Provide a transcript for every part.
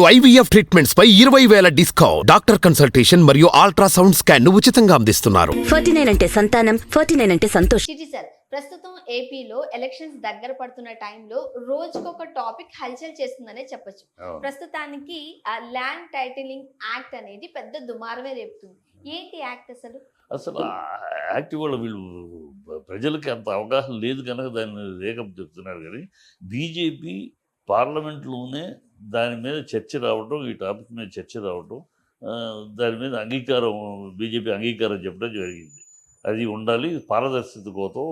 IVF treatments పై ఇరవై వేల డిస్కౌంట్. డాక్టర్ కన్సల్టేషన్ మరియు అల్ట్రాసౌండ్ స్కాన్ను ఉచితంగా అందిస్తున్నారు. ఫార్టీ నైన్ అంటే సంతానం ఫార్టీ నైన్ అంటే సంతోషం. సార్ ప్రస్తుతం ఏపీలో ఎలక్షన్స్ దగ్గర పడుతున్న టైంలో రోజుకొక టాపిక్ హల్చల్ చేస్తుందనే చెప్పొచ్చు. ప్రస్తుతానికి ఆ ల్యాండ్ టైటిలింగ్ యాక్ట్ అనేది పెద్ద దుమారమే రేపుతుంది. ఏంటి యాక్ట్ అసలు? అసలు యాక్ట్ వల్ల వీళ్ళు ప్రజలకి అంత అవగాహన లేదు కనుక దాన్ని రేకప్ చెప్తున్నారు కానీ బీజేపీ పార్లమెంట్లోనే దాని మీద చర్చ రావడం ఈ టాపిక్ మీద చర్చ రావడం దాని మీద అంగీకారం బీజేపీ అంగీకారం చెప్పడం జరిగింది. అది ఉండాలి పారదర్శకత కోసం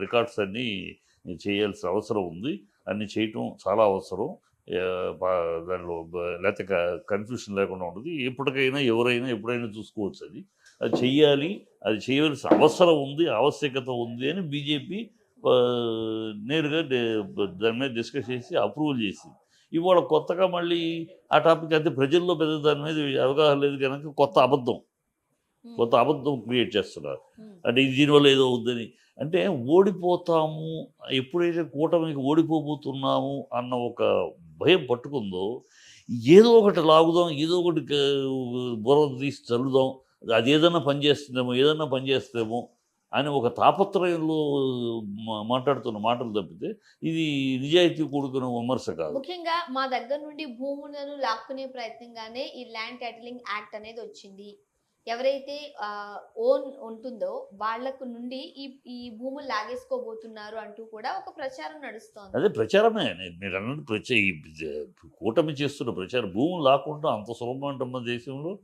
రికార్డ్స్ అన్నీ చేయాల్సిన అవసరం ఉంది. అన్నీ చేయటం చాలా అవసరం. దానిలో లేకపోతే కన్ఫ్యూషన్ లేకుండా ఉంటుంది. ఎప్పటికైనా ఎవరైనా ఎప్పుడైనా చూసుకోవచ్చు అది. అది చెయ్యాలి అది చేయవలసిన అవసరం ఉంది ఆవశ్యకత ఉంది అని బీజేపీ నేరుగా దాని మీద డిస్కస్ చేసి అప్రూవల్ చేసింది. ఇవాళ కొత్తగా మళ్ళీ ఆ టాపిక్ అయితే ప్రజల్లో పెద్ద దాని మీద అవగాహన లేదు కనుక కొత్త అబద్ధం కొత్త అబద్ధం క్రియేట్ చేస్తున్నారు. అంటే ఇది దీనివల్ల ఏదో అవుద్దని. అంటే ఓడిపోతాము ఎప్పుడైతే కూటమికి ఓడిపోబోతున్నాము అన్న ఒక భయం పట్టుకుందో ఏదో ఒకటి లాగుదాం ఏదో ఒకటి బుర్ర తీసి చల్లుదాం అది ఏదన్నా పని చేస్తుందేమో ఏదన్నా పని చేస్తేమో అని ఒక తాపత్రయంలో మాట్లాడుతున్న మాటలు తప్పితే ఇది నిజాయితీ కూడుకున్న విమర్శ కాదు. ముఖ్యంగా మా దగ్గర నుండి భూములను లాక్కునే ప్రయత్నంగానే ఈ ల్యాండ్ టైటిలింగ్ యాక్ట్ అనేది వచ్చింది. ఎవరైతే ఓన్ ఉంటుందో వాళ్ళకు నుండి ఈ ఈ భూములు లాగేసుకోబోతున్నారు అంటూ కూడా ఒక ప్రచారం నడుస్తోంది. అదే ప్రచారమే. మీరు ప్రచ జ- కూటమి చేస్తున్న ప్రచారం. భూములు లాక్కుండా అంత సులభం అంటమ్మా దేశంలో.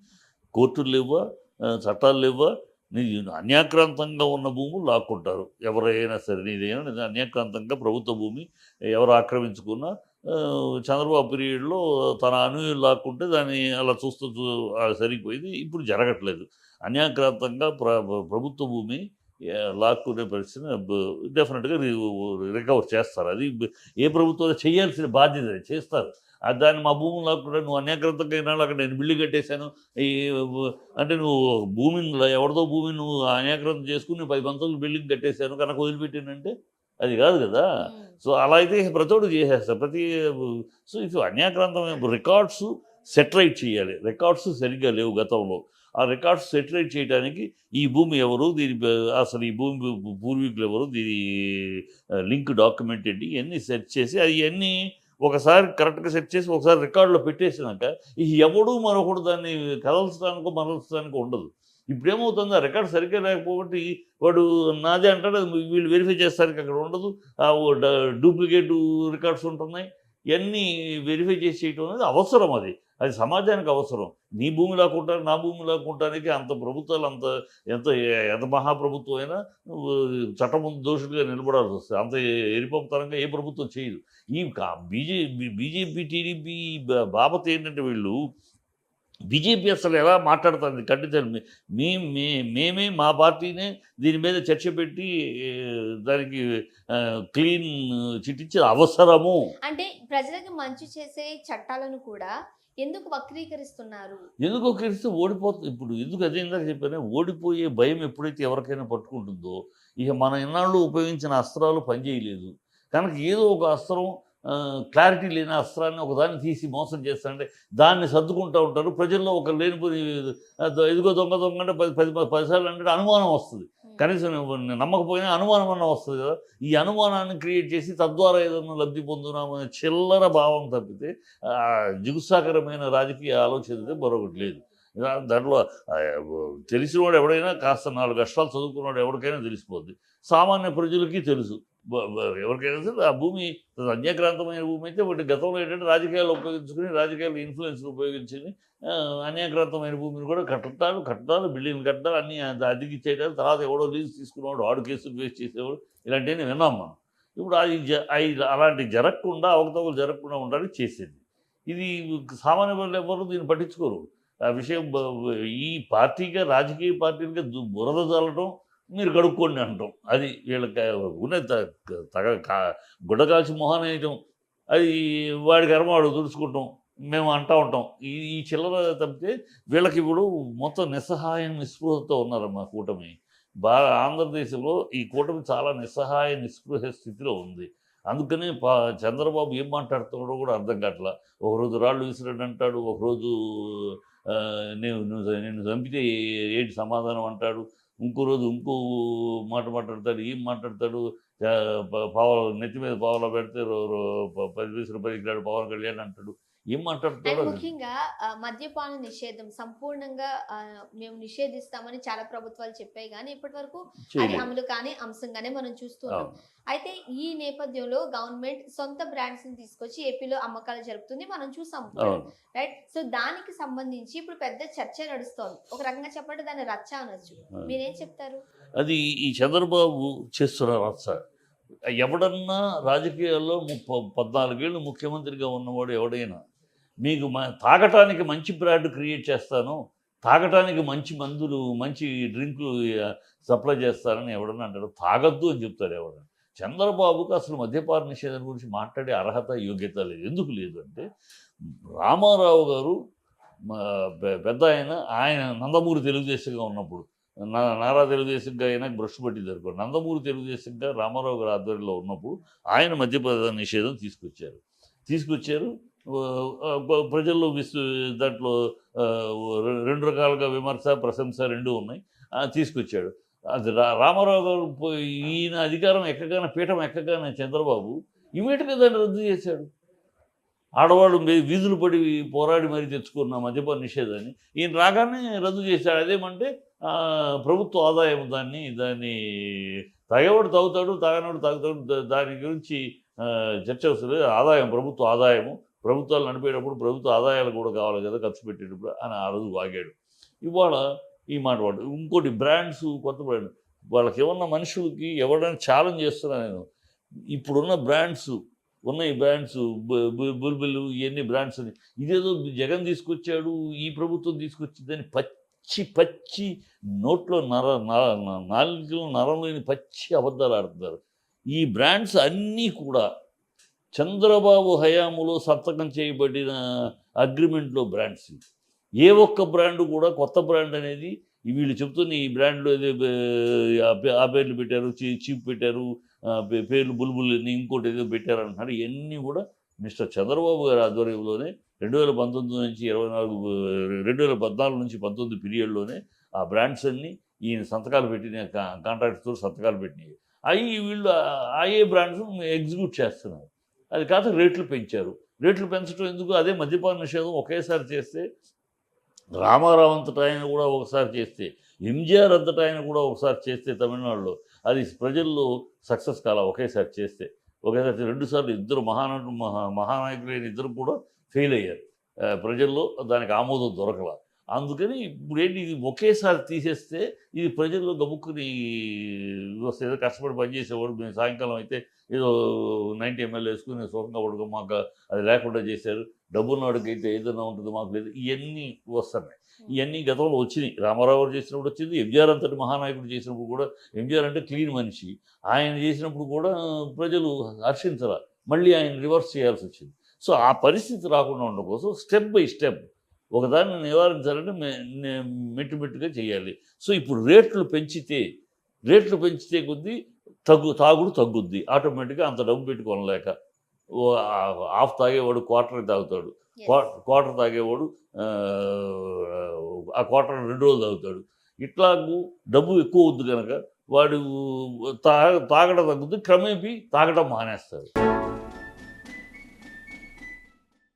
కోర్టులు లేవా చట్టాలు లేవా నీ అన్యాక్రాంతంగా ఉన్న భూములు లాక్కుంటారు. ఎవరైనా సరే నీదైనా నీది అన్యాక్రాంతంగా ప్రభుత్వ భూమి ఎవరు ఆక్రమించుకున్నా చంద్రబాబు పీరియడ్లో తన అనుయులు లాక్కుంటే దాన్ని అలా చూస్తూ చూ- సరిపోయింది ఇప్పుడు జరగట్లేదు. అన్యాక్రాంతంగా ప్ర ప్రభుత్వ భూమి లాక్కునే పరిస్థితిని డెఫినెట్గా రికవర్ చేస్తారు. అది ఏ ప్రభుత్వం చేయాల్సిన బాధ్యత చేస్తారు. దాన్ని మా భూములు లాక్కుండా నువ్వు అయినాడు అక్కడ నేను బిల్డింగ్ కట్టేశాను. ఈ అంటే నువ్వు భూమిని ఎవరిదో భూమిని నువ్వు అన్యాక్రాంతం చేసుకుని పది పంతొమ్మిది బిల్డింగ్ కట్టేశాను కనుక వదిలిపెట్టానంటే అది కాదు కదా. సో అలా అయితే ప్రతోడు చేసేస్తారు ప్రతి సో ఇది అన్యాక్రాంతమైన రికార్డ్స్ సెటరైట్ చేయాలి. రికార్డ్స్ సరిగ్గా లేవు గతంలో. ఆ రికార్డ్స్ సెటరైట్ చేయడానికి ఈ భూమి ఎవరు దీని అసలు ఈ భూమి పూర్వీకులు ఎవరు దీని లింక్ డాక్యుమెంట్ ఏంటి ఇవన్నీ సెట్ చేసి అది ఇవన్నీ ఒకసారి కరెక్ట్గా సెట్ చేసి ఒకసారి రికార్డులో పెట్టేసినాక ఈ ఎవడు మరొకడు దాన్ని కదల్చడానికో మరల్చడానికో ఉండదు. ఇప్పుడు ఏమవుతుంది ఆ రికార్డ్ సరిగ్గా లేకపోతే వాడు నాదే అంటాడు వీళ్ళు వెరిఫై చేస్తానికి అక్కడ ఉండదు. డూప్లికేట్ రికార్డ్స్ ఉంటున్నాయి. ఇవన్నీ వెరిఫై చేసి చేయటం అనేది అవసరం అది. అది సమాజానికి అవసరం. నీ భూమి లాక్కుంటానికి నా భూమి లాక్కుంటానికి అంత ప్రభుత్వాలు అంత ఎంత ఎంత మహాప్రభుత్వం అయినా నువ్వు చట్టం దోషులుగా నిలబడాల్సి వస్తుంది. అంత ఎరిపంతరంగా ఏ ప్రభుత్వం చేయదు. ఈ బీజేపీ బీజేపీ టీడీపీ బాబత్ ఏంటంటే వీళ్ళు బీజేపీ అసలు ఎలా మాట్లాడుతుంది? ఖండితాను మీ మే మేమే మా పార్టీనే దీని మీద చర్చ పెట్టి దానికి క్లీన్ చిట్టించే అవసరము. అంటే ప్రజలకు మంచి చేసే చట్టాలను కూడా ఎందుకు వక్రీకరిస్తున్నారు? ఎందుకు వక్రీకరిస్తే ఓడిపోతుంది ఇప్పుడు ఎందుకు అదే ఇందాక చెప్పాను ఓడిపోయే భయం ఎప్పుడైతే ఎవరికైనా పట్టుకుంటుందో ఇక మన ఇన్నాళ్ళు ఉపయోగించిన అస్త్రాలు పనిచేయలేదు. కనుక ఏదో ఒక అస్త్రం క్లారిటీ లేని అస్త్రాన్ని ఒకదాన్ని తీసి మోసం చేస్తారంటే దాన్ని సర్దుకుంటూ ఉంటారు. ప్రజల్లో ఒక లేనిపోయి ద- ఇదిగో దొంగ దొంగ అంటే పది పది పదిసార్లు అంటే అనుమానం వస్తుంది. కనీసం నమ్మకపోయినా అనుమానం అన్న వస్తుంది కదా. ఈ అనుమానాన్ని క్రియేట్ చేసి తద్వారా ఏదైనా లబ్ధి పొందున్నామనే చిల్లర భావం తప్పితే జిగుసాకరమైన రాజకీయ ఆలోచన మరొకటి లేదు. దాంట్లో తెలిసినవాడు ఎవడైనా కాస్త నాలుగు కష్టాలు చదువుకున్నవాడు ఎవరికైనా తెలిసిపోద్ది. సామాన్య ప్రజలకి తెలుసు. ఎవరికైనా సరే ఆ భూమి అన్యాక్రాంతమైన భూమి అయితే వాటి గతంలో ఏంటంటే రాజకీయాలు ఉపయోగించుకుని రాజకీయాలు ఇన్ఫ్లుయెన్స్ ఉపయోగించుకుని అన్యాక్రాంతమైన భూమిని కూడా కట్టడాలు కట్టడాలు బిల్డింగ్లు కట్టడాలు అన్ని అదిగిచ్చేయడాలు తర్వాత ఎవడో లీజ్ తీసుకున్నవాడు ఆడు కేసులు ఫేస్ చేసేవాడు ఇలాంటివన్నీ విన్నాం మనం. ఇప్పుడు అది జ- అలాంటి జరగకుండా అవకతవకలు జరగకుండా ఉండాలని చేసేది. ఇది సామాన్య వాళ్ళు ఎవరు దీన్ని పట్టించుకోరు. ఆ విషయం ఈ పార్టీగా రాజకీయ పార్టీలుగా దు- బురద చల్లటం మీరు కడుక్కోండి అంటాం. అది వీళ్ళకి ఉన్న తగ కా- గుడ్డ కాల్చి మొహాన్ని వేయటం. అది వాడి కర్మ వాడు తుడుచుకుంటాం మేము అంటా ఉంటాం. ఈ ఈ చిల్లర తప్పితే వీళ్ళకి ఇప్పుడు మొత్తం నిస్సహాయం నిస్పృహతో ఉన్నారమ్మా కూటమి. బాగా ఆంధ్రదేశంలో ఈ కూటమి చాలా నిస్సహాయ నిస్పృహ స్థితిలో ఉంది. అందుకని పా చంద్రబాబు ఏం మాట్లాడుతున్నాడో కూడా అర్థం కావట్లా ఒకరోజు రాళ్ళు విసిరాడు అంటాడు ఒకరోజు నేను నువ్వు నేను చంపితే ఏంటి సమాధానం అంటాడు. ఇంకో రోజు ఇంకో మాట మాట్లాడతాడు ఏం మాట్లాడతాడు ఆ, పావల నెత్తి మీద పావలా పెడితే పది పైసలు పదికిరాడు పవన్ కళ్యాణ్ అంటాడు. ముఖ్యంగా మద్యపాన నిషేధం సంపూర్ణంగా మేము నిషేధిస్తామని చాలా ప్రభుత్వాలు చెప్పాయి. కానీ ఇప్పటి వరకు అది. అమలు కాని అంశంగానే మనం చూస్తున్నాం. అయితే ఈ నేపథ్యంలో గవర్నమెంట్ సొంత బ్రాండ్స్ని తీసుకొచ్చి ఏపీలో అమ్మకాలు జరుపుతుంది. మనం చూసాం రైట్? సో దానికి సంబంధించి ఇప్పుడు పెద్ద చర్చ నడుస్తోంది. ఒక రకంగా చెప్పండి దాన్ని రచ్చ అనొచ్చు. మీరేం చెప్తారు? అది ఈ చంద్రబాబు చేస్తున్న రచ్చ. ఎవడన్నా రాజకీయాల్లో ముప్ప పద్నాలుగేళ్ళు ముఖ్యమంత్రిగా ఉన్నవాడు ఎవడైనా మీకు మ తాగటానికి మంచి బ్రాండ్ క్రియేట్ చేస్తాను తాగటానికి మంచి మందులు మంచి డ్రింకులు సప్లై చేస్తారని ఎవడన్నా అంటాడు. తాగద్దు అని చెప్తారు ఎవడన్నా. చంద్రబాబుకు అసలు మద్యపాన నిషేధం గురించి మాట్లాడే అర్హత యోగ్యత లేదు. ఎందుకు లేదు అంటే రామారావు గారు పెద్ద ఆయన ఆయన నందమూరి తెలుగుదేశంగా ఉన్నప్పుడు నారా తెలుగుదేశంగా అయినా బ్రష్ పట్టింది అనుకో నందమూరి తెలుగుదేశంగా రామారావు గారి ఆధ్వర్యంలో ఉన్నప్పుడు ఆయన మద్యపాన నిషేధం తీసుకొచ్చారు. తీసుకొచ్చారు. ప్రజల్లో విశ్వ దాంట్లో రెండు రకాలుగా విమర్శ ప్రశంస రెండు ఉన్నాయి. తీసుకొచ్చాడు. అది రా- రామారావు గారు ఈయన అధికారం ఎక్కగానే పీఠం ఎక్కగానే చంద్రబాబు ఇమీడియట్గా దాన్ని రద్దు చేశాడు. ఆడవాళ్ళు వీధులు పడి పోరాడి మరీ తెచ్చుకున్న మద్యపాన నిషేధాన్ని ఈయన రాగానే రద్దు చేశాడు. అదేమంటే ప్రభుత్వ ఆదాయం దాన్ని దాన్ని తాగేవాడు తాగుతాడు తాగనవాడు తాగుతాడు దాని గురించి ఆ, చర్చ ఆదాయం ప్రభుత్వ ఆదాయము ప్రభుత్వాలు నడిపేటప్పుడు ప్రభుత్వ ఆదాయాలు కూడా కావాలి కదా ఖర్చు పెట్టేటప్పుడు అని ఆ రోజు వాగాడు. ఇవాళ ఈ మాట వాడు. ఇంకోటి బ్రాండ్స్ కొత్త బ్రాండ్. వాళ్ళకి ఏమన్నా మనుషులకి ఎవరైనా ఛాలెంజ్ చేస్తున్నా నేను? ఇప్పుడున్న బ్రాండ్స్ ఉన్న ఈ బ్రాండ్స్ బుల్బుల్ ఇవన్నీ బ్రాండ్స్ అని. ఇదేదో జగన్ తీసుకొచ్చాడు ఈ ప్రభుత్వం తీసుకొచ్చిందని పచ్చి పచ్చి నోట్లో నర నర- నాలుగులో నరం లేని పచ్చి అబద్ధాలు ఆడుతున్నారు. ఈ బ్రాండ్స్ అన్నీ కూడా చంద్రబాబు హయాములో సంతకం చేయబడిన అగ్రిమెంట్లో బ్రాండ్స్ ఏ ఒక్క బ్రాండ్ కూడా కొత్త బ్రాండ్ అనేది వీళ్ళు చెప్తున్న ఈ బ్రాండ్లో ఏదో ఆ పేర్లు పెట్టారు చీప్ పెట్టారు పేర్లు బుల్బుల్ ఇంకోటి ఏదో పెట్టారు అంటున్నారు ఇవన్నీ కూడా మిస్టర్ చంద్రబాబు గారి ఆధ్వర్యంలోనే రెండు వేల పంతొమ్మిది నుంచి ఇరవై నాలుగు రెండు వేల పద్నాలుగు నుంచి పంతొమ్మిది పీరియడ్లోనే ఆ బ్రాండ్స్ అన్నీ ఈయన సంతకాలు పెట్టిన కాంట్రాక్ట్తో సంతకాలు పెట్టినాయి. అవి వీళ్ళు ఆయే బ్రాండ్స్ ఎగ్జిక్యూట్ చేస్తున్నారు. అది కాక రేట్లు పెంచారు. రేట్లు పెంచడం ఎందుకు? అదే మద్యపాన నిషేధం ఒకేసారి చేస్తే రామారావు అంతటా ఆయన కూడా ఒకసారి చేస్తే ఎంజిఆర్ అంతటా ఆయన కూడా ఒకసారి చేస్తే తమిళనాడులో అది ప్రజల్లో సక్సెస్ కాల ఒకేసారి చేస్తే ఒకేసారి రెండుసార్లు ఇద్దరు మహానటు మహా మహానాయకులైన ఇద్దరు కూడా ఫెయిల్ అయ్యారు. ప్రజల్లో దానికి ఆమోదం దొరకలా. అందుకని ఇప్పుడు ఏంటి ఇది ఒకేసారి తీసేస్తే ఇది ప్రజల్లో గబుక్కుని వస్తే ఏదో కష్టపడి పనిచేసేవాడు మేము సాయంకాలం అయితే ఏదో నైంటీ ఎంఎల్ వేసుకుని సుఖంగా పడుకో మాకు అది లేకుండా చేశారు. డబ్బున్నవాడికి అయితే ఏదైనా ఉంటుంది మాకు లేదు. ఇవన్నీ వస్తున్నాయి. ఇవన్నీ గతంలో వచ్చినాయి. రామారావు చేసినప్పుడు వచ్చింది. ఎంజిఆర్ అంతటి మహానాయకుడు చేసినప్పుడు కూడా ఎంజిఆర్ అంటే క్లీన్ మనిషి. ఆయన చేసినప్పుడు కూడా ప్రజలు హర్షించరా మళ్ళీ ఆయన రివర్స్ చేయాల్సి వచ్చింది. సో ఆ పరిస్థితి రాకుండా ఉండడం కోసం స్టెప్ బై స్టెప్ ఒకదాన్ని నివారించాలంటే మె- నే- మెట్టు మెట్టుగా చేయాలి. సో ఇప్పుడు రేట్లు పెంచితే రేట్లు పెంచితే కొద్దీ తగ్గు తాగుడు తగ్గుద్ది. ఆటోమేటిక్గా అంత డబ్బు పెట్టి కొనలేక. ఓ ఆ- హాఫ్ తాగేవాడు క్వార్టర్ తాగుతాడు. క్వార్టర్ తాగేవాడు ఆ, క్వార్టర్ రెండు రోజులు తాగుతాడు. ఇట్లాగూ డబ్బు ఎక్కువ వద్దు కనుక వాడు తా తాగడం తగ్గుద్ది. క్రమేపీ తాగడం మానేస్తాడు